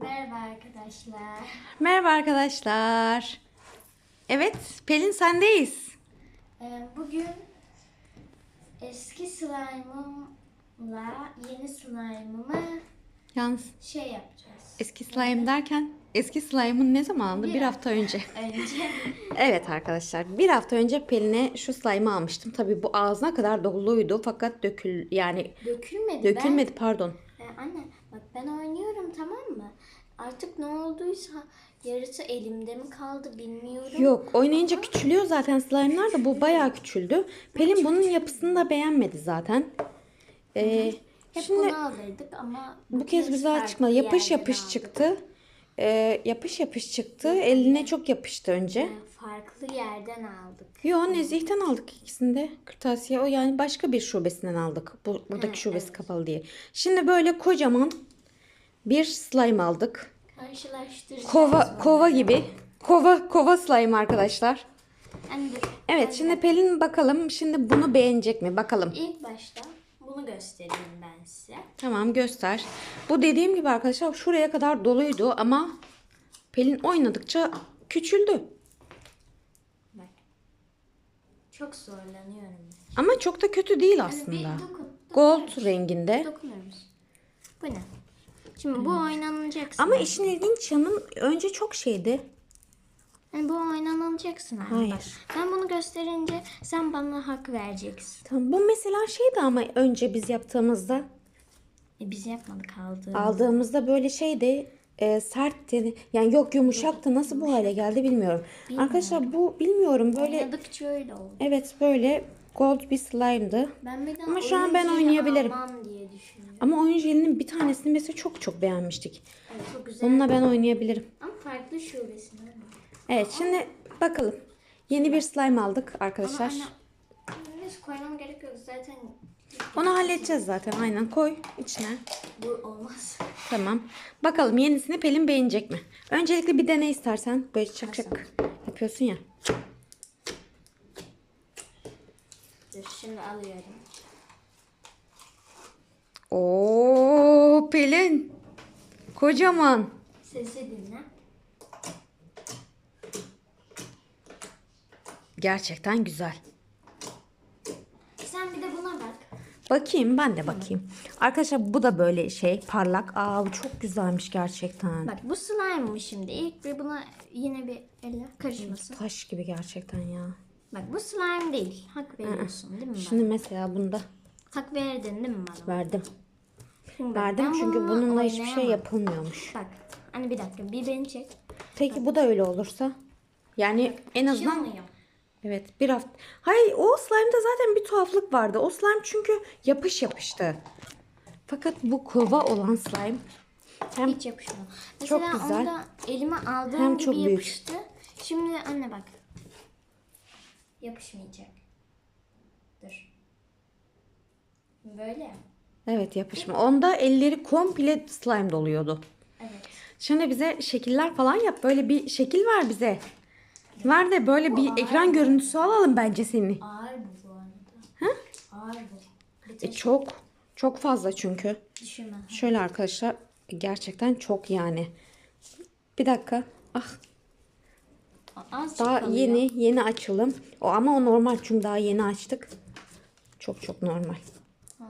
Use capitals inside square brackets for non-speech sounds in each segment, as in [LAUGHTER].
Merhaba arkadaşlar. Merhaba arkadaşlar. Evet, Pelin sendeyiz. Ee, Bugün eski slime'ımla yeni slime'ımı Yalnız şey yapacağız. eski slime derken eski slime'ın ne zamandı? Bir Bir hafta önce. [LAUGHS] Önce [LAUGHS] Evet arkadaşlar, bir hafta önce Pelin'e şu slime'ı almıştım. Tabii bu ağzına kadar doluydu fakat dökül yani dökülmedi. dökülmedi pardon. Ben, Ee, anne bak ben oynuyorum tamam mı? Artık ne olduysa yarısı elimde mi kaldı bilmiyorum. Yok, oynayınca küçülüyor zaten slime'lar da bu bayağı küçüldü. Pelin bunun yapısını da beğenmedi zaten. Ee, Hep şimdi bunu alırdık ama bu kez güzel çıkmadı. Yapış yapış çıktı. Ee, yapış yapış çıktı. Eline çok yapıştı önce. Farklı yerden aldık. Yo Nezih'ten aldık ikisini de. Kırtasiye o yani başka bir şubesinden aldık. Bu, buradaki şubesi kapalı diye. Şimdi böyle kocaman bir slime aldık. Karşılaştıracağız. Kova kova gibi. Kova kova slime arkadaşlar. Anne, Evet şimdi Pelin bakalım şimdi bunu beğenecek mi? Bakalım. İlk başta bunu göstereyim ben size. Tamam göster. Bu dediğim gibi arkadaşlar şuraya kadar doluydu ama Pelin oynadıkça küçüldü. Bak. Çok zorlanıyorum. Ama çok da kötü değil Hani bir aslında. dokun. Gold renginde. Dokunuyoruz. Bu ne? Şimdi bu oynanacaksın. Ama işin ilginç yanı önce çok şeydi. Hani bu oynanacaksın anne. Hayır. Bak, ben bunu gösterince sen bana hak vereceksin. Tamam bu mesela şeydi ama önce biz yaptığımızda E, biz yapmadık aldı. aldığımızda böyle şeydi e, sertti. Yani yok yumuşaktı. Nasıl bu hale geldi bilmiyorum. Arkadaşlar bu bilmiyorum böyle Oynadıkça öyle oldu. evet böyle gold bir slime'dı. Ama şu an ben oynayabilirim. almam diye düşünüyorum. Ama oyun jelinin bir tanesini mesela çok çok beğenmiştik. Evet, çok güzel. Onunla ben oynayabilirim. Ama farklı şubesinden. Evet şimdi bakalım. Yeni bir slime aldık arkadaşlar. Ama anne, koymam gerek yok zaten. Onu halledeceğiz zaten. Aynen koy içine. Bu olmaz. Tamam. Bakalım yenisini Pelin beğenecek mi? Öncelikle bir dene istersen. Böyle çak çak yapıyorsun ya. Dur şimdi alıyorum. Oo Pelin. Kocaman. Sesi dinle. Gerçekten güzel. Sen bir de buna bak. Bakayım ben de bakayım. Arkadaşlar bu da böyle şey parlak. Aa bu çok güzelmiş gerçekten. Bak bu slime mı şimdi? İlk bir buna yine bir elle karışmasın. Taş gibi gerçekten ya. Bak bu slime değil. Hak veriyorsun değil mi bana? Şimdi mesela bunda Hak verdin değil mi bana? verdim. Şimdi bak, Verdim ben çünkü bununla bununla hiçbir şey yapılmıyormuş. Bak hani bir dakika bir beni çek. Peki bu da öyle olursa? Yani en azından Yanıyor. Evet bir hafta. Hayır o slime'da zaten bir tuhaflık vardı. O slime çünkü yapış yapıştı. Fakat bu kova olan slime hem Hiç yapışmıyor. Mesela Çok güzel. onda elime aldığım Hem gibi çok büyük. yapıştı. Şimdi anne bak. Yapışmayacak. Dur. Böyle evet yapışma. Onda elleri komple slime doluyordu. Evet. Şimdi bize şekiller falan yap. Böyle bir şekil ver bize. Ver de böyle bir ekran görüntüsü alalım bence seni. Ağır bu bu arada. Ağır bu. E, çok çok fazla çünkü. düşünme. Şöyle arkadaşlar gerçekten çok yani. Bir dakika. Ah Az Daha kalıyor. yeni yeni açılım. O ama o normal çünkü daha yeni açtık. Çok çok normal.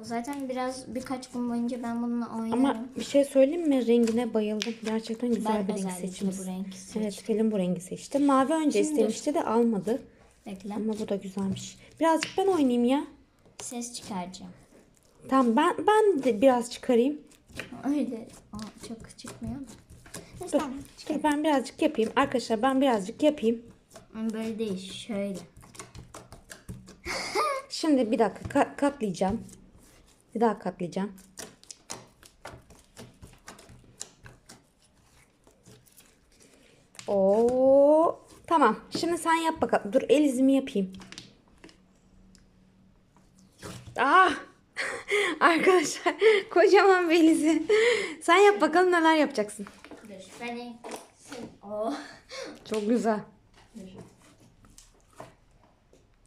Zaten biraz birkaç gün boyunca ben bununla oynarım. Ama bir şey söyleyeyim mi? Rengine bayıldım. Gerçekten güzel ben bir renk seçmiş. bu renk seçtim. Evet Pelin bu rengi seçti. Mavi önce Şimdi- istemişti de almadı. Bekle. Ama bu da güzelmiş. Birazcık ben oynayayım ya. Ses çıkaracağım. Tamam ben ben de biraz çıkarayım. Öyle Aa, çok çıkmıyor mu? Dur, dur ben birazcık yapayım. Arkadaşlar ben birazcık yapayım. Böyle değil şöyle. [LAUGHS] Şimdi bir dakika ka- katlayacağım. Bir daha katlayacağım. Oo, tamam. Şimdi sen yap bakalım. Dur el izimi yapayım. Ah! [LAUGHS] Arkadaşlar kocaman bir. Sen yap bakalım neler yapacaksın. Dur ben. Oh. Çok güzel.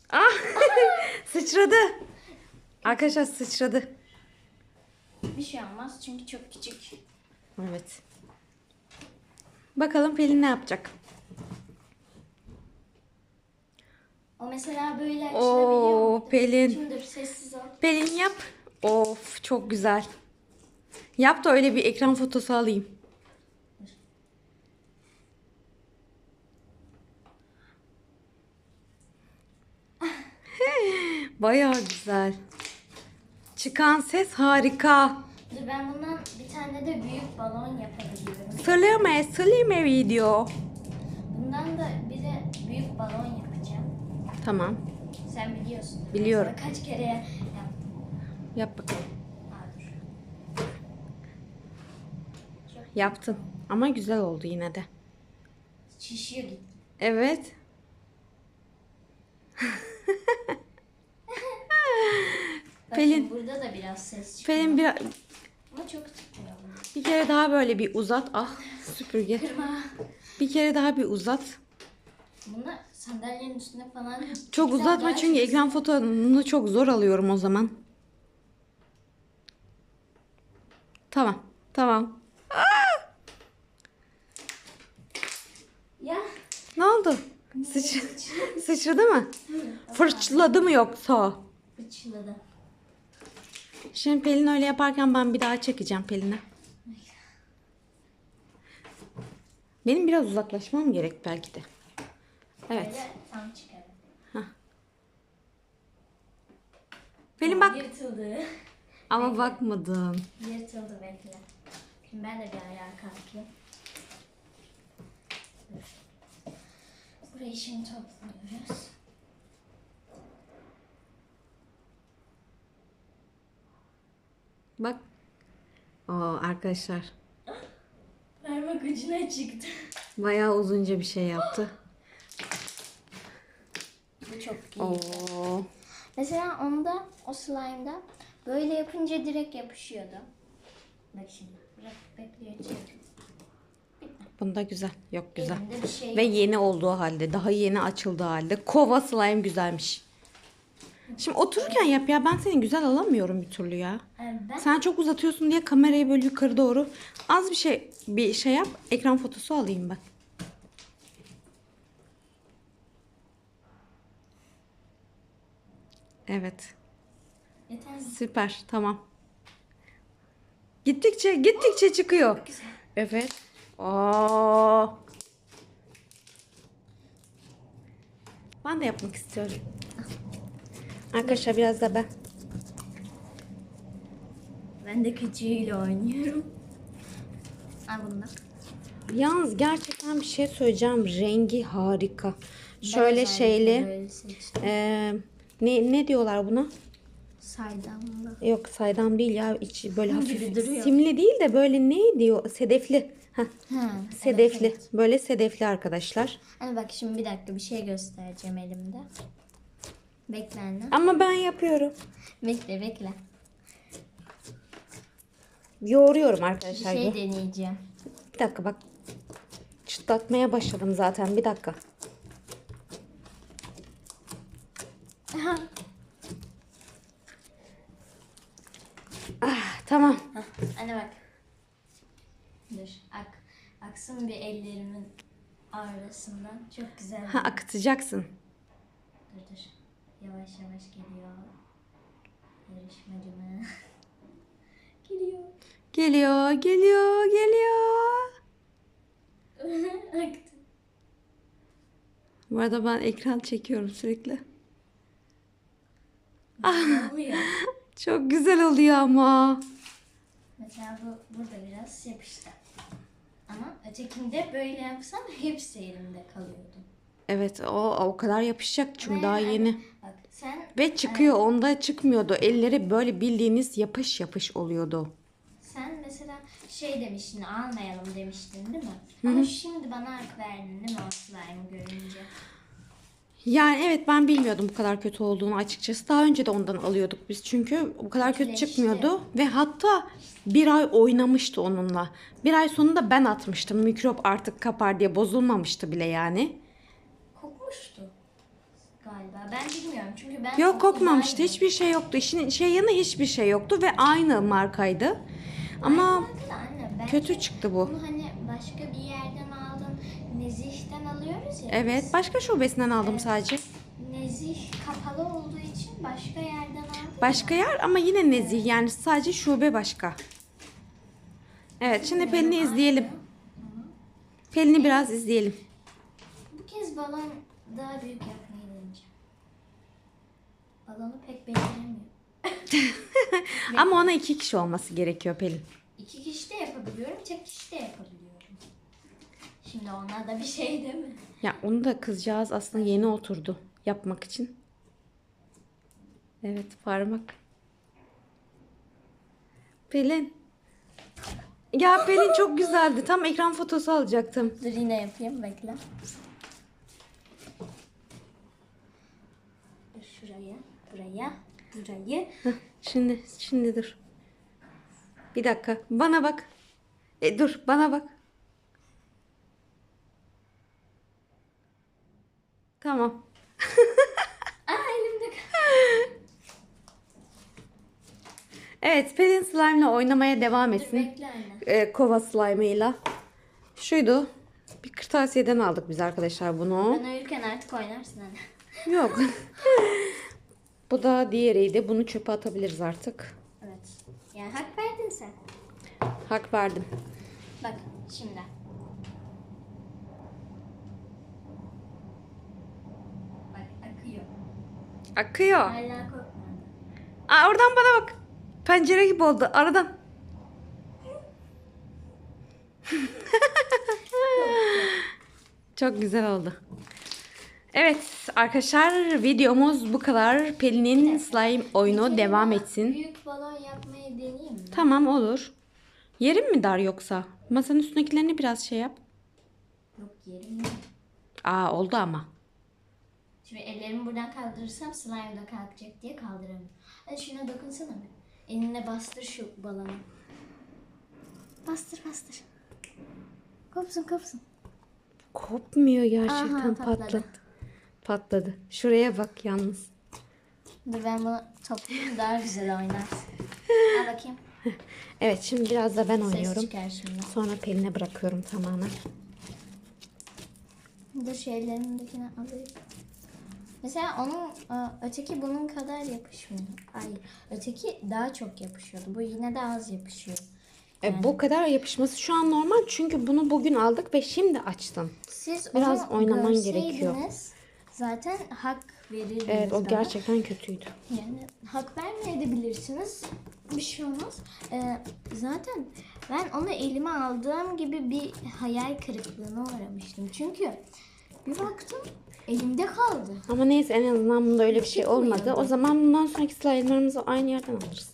Ah! [LAUGHS] sıçradı. Arkadaşlar sıçradı. Bir şey olmaz çünkü çok küçük. Evet. Bakalım Pelin ne yapacak? O mesela böyle açılabiliyor Oo? Pelin. Şimdi dur sessiz ol. Pelin yap. Of çok güzel. Yap da öyle bir ekran fotosu alayım. Bayağı güzel. Çıkan ses harika. Dur ben bundan bir tane de büyük balon yapabilirim. Slime, slime video. Bundan da bir de büyük balon yapacağım. Tamam. Sen biliyorsun. Ben Biliyorum. sana kaç kere yaptım. Yap bakalım. Aa, dur. Yaptın. Ama güzel oldu yine de. Şişiyor gitti. Evet. [LAUGHS] Bak Pelin. burada da biraz ses çıkıyor. Pelin bir, Ama çok çıkıyor. bir kere daha böyle bir uzat. Ah süpürge. Kırma. Bir kere daha bir uzat. Bunu sandalyenin üstüne falan... Çok Güzel, uzatma daha çünkü ekran fotoğrafını çok zor alıyorum o zaman. Tamam. Tamam. Ya. Ne oldu? Sıç [LAUGHS] sıçradı mı? Fırçladı mı yoksa? Fıçladı. Şimdi Pelin öyle yaparken ben bir daha çekeceğim Pelin'e. Benim biraz uzaklaşmam gerek belki de. Evet. Böyle tam çıkarım. Pelin bak. Yırtıldı. Ama bakmadın. Yırtıldı bekle. Şimdi ben de bir ayağa kalkayım. Burayı şimdi topluyoruz. Bak. Oo arkadaşlar. Parmak ucuna çıktı. Bayağı uzunca bir şey yaptı. Bu çok iyi. Oo. Mesela onda, o slime'da böyle yapınca direkt yapışıyordu. Bak şimdi. Bırak bekliyor çek. Bunda güzel. Yok güzel. Elimde bir şey Ve yok. yeni olduğu halde, daha yeni açıldığı halde kova slime güzelmiş. Şimdi otururken yap ya. Ben seni güzel alamıyorum bir türlü ya. Ben Sen çok uzatıyorsun diye kamerayı böyle yukarı doğru az bir şey bir şey yap. Ekran fotosu alayım ben. Evet. yeter? Süper. Tamam. Gittikçe gittikçe çıkıyor. Güzel. Evet. Aa. Ben de yapmak istiyorum. Arkadaşlar biraz da ben. Ben de küçüğüyle oynuyorum. Al bunu da. Yalnız gerçekten bir şey söyleyeceğim. Rengi harika. Şöyle şeyli. Eee, ne ne diyorlar buna? Saydamlı. Yok saydam değil ya. içi böyle hafif duruyor. simli değil de böyle ne diyor? Sedefli. Heh, Ha, sedefli. Evet, evet. Böyle sedefli arkadaşlar. Hani bak şimdi bir dakika bir şey göstereceğim elimde. Bekle anne. Ama ben yapıyorum. Bekle bekle. Yoğuruyorum Bir arkadaşlar. şey Yo- deneyeceğim. Bir dakika bak. Çıtlatmaya başladım zaten. Bir dakika. Ah, tamam. Hah, Anne bak. Dur ak. Aksın bir ellerimin arasından. Çok güzel. Ha akıtacaksın. Dur dur. Yavaş yavaş geliyor. Yarışmacımı. [LAUGHS] geliyor. Geliyor, geliyor, geliyor. [LAUGHS] Aktı. Bu arada ben ekran çekiyorum sürekli. [LAUGHS] Çok güzel oluyor ama. Mesela bu burada biraz yapıştı. Ama ötekinde böyle yapsam hepsi elimde kalıyordu. Evet o o kadar yapışacak çünkü daha hani yeni. Bak sen Ve çıkıyor onda çıkmıyordu. Elleri böyle bildiğiniz yapış yapış oluyordu. sen mesela şey demiştin almayalım demiştin değil mi? Ama şimdi bana hak verdin değil mi o görünce? Yani evet ben bilmiyordum bu kadar kötü olduğunu açıkçası. Daha önce de ondan alıyorduk biz çünkü o kadar kötü Kötüleşti. çıkmıyordu. Ve hatta bir ay oynamıştı onunla. Bir ay sonunda ben atmıştım. Mikrop artık kapar diye bozulmamıştı bile yani. Kokmuştu galiba. Ben bilmiyorum çünkü ben Yok kokmamıştı. aynı. Hiçbir şey yoktu. İşin şey yanı hiçbir şey yoktu ve aynı markaydı. Ama anne Bence Kötü çıktı bu. Bunu hani başka bir yerden aldın. Nezih'ten alıyoruz ya. Evet. biz. Başka şubesinden aldım sadece. Nezih kapalı olduğu için başka yerden aldım. Başka yer ama yine nezih. Yani sadece şube başka. Evet. Şimdi Pelin'i izleyelim. Pelin'i biraz izleyelim. Bu kez balon daha büyük yapmayı deneyeceğim. Balonu pek beceremiyorum. [LAUGHS] Ama ona iki kişi olması gerekiyor Pelin. İki kişi de yapabiliyorum, tek kişi de yapabiliyorum. Şimdi onlar da bir şey değil mi? Ya onu da kızcağız aslında yeni oturdu yapmak için. Evet parmak. Pelin. Ya Pelin çok güzeldi. Tam ekran fotosu alacaktım. Dur yine yapayım, bekle. Dur Şuraya, buraya, burayı. Heh, Şimdi şimdi dur. Bir dakika. Bana bak. E, dur bana bak. Tamam. [LAUGHS] Aa elimde. Evet Pelin slime'la oynamaya devam etsin. bekle anne. e, kova slime'ıyla. Şuydu. Bir kırtasiyeden aldık biz arkadaşlar bunu. Ben uyurken artık oynarsın anne. Yok. [LAUGHS] Bu da diğeriydi. Bunu çöpe atabiliriz artık. Evet. Yani hak verdin sen. Hak verdim. Bak şimdi. Bak akıyor. Akıyor. Hala korkmadı. Aa, oradan bana bak. Pencere gibi oldu. Aradan. [LAUGHS] Çok güzel oldu. Evet arkadaşlar videomuz bu kadar. Pelin'in slime oyunu Peki, devam etsin. Büyük balon yapmayı deneyeyim mi? Tamam olur. Yerin mi dar yoksa? Masanın üstündekilerini biraz şey yap. Yok yerim yok. Aa oldu ama. Şimdi ellerimi buradan kaldırırsam slime da kalkacak diye kaldıramıyorum. Hadi şuna dokunsana bir. Eline bastır şu balonu. Bastır bastır. Kopsun kopsun. Kopmuyor gerçekten Aha, patladı. patladı. Patladı. Şuraya bak yalnız. Dur ben bunu toplayayım [LAUGHS] daha güzel oynarsın. Al bakayım. [LAUGHS] Evet şimdi biraz da ben Ses oynuyorum. çıkar şimdi. Sonra Pelin'e bırakıyorum tamamen. Dur şu ellerindekini alayım. Mesela onun e, öteki bunun kadar yapışmıyor. Ay öteki daha çok yapışıyordu. Bu yine de az yapışıyor. E, bu kadar yapışması şu an normal çünkü bunu bugün aldık ve şimdi açtın. Siz Biraz oynaman gerekiyor. Zaten hak verirdiniz Evet o bana. gerçekten kötüydü. Yani hak vermeyebilirsiniz. Bir şey olmaz. Ee, zaten ben onu elime aldığım gibi bir hayal kırıklığına uğramıştım. Çünkü bir baktım elimde kaldı. Ama neyse en azından bunda öyle bir şey olmadı. O zaman bundan sonraki slime'larımızı aynı yerden alırız.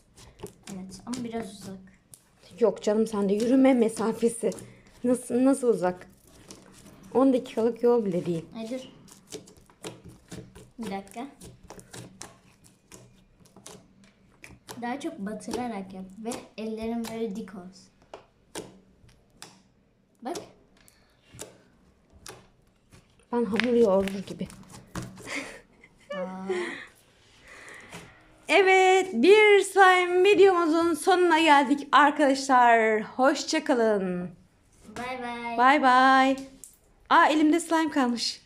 Evet ama biraz uzak. Yok canım sende yürüme mesafesi. Nasıl nasıl uzak? 10 dakikalık yol bile değil. Ay dur. Bir dakika. Daha çok batırarak yap ve ellerim böyle dik olsun. Bak. Ben hamur yoğurur gibi. Evet bir slime videomuzun sonuna geldik arkadaşlar. Hoşçakalın. Bay bay. Bay bay. Aa elimde slime kalmış.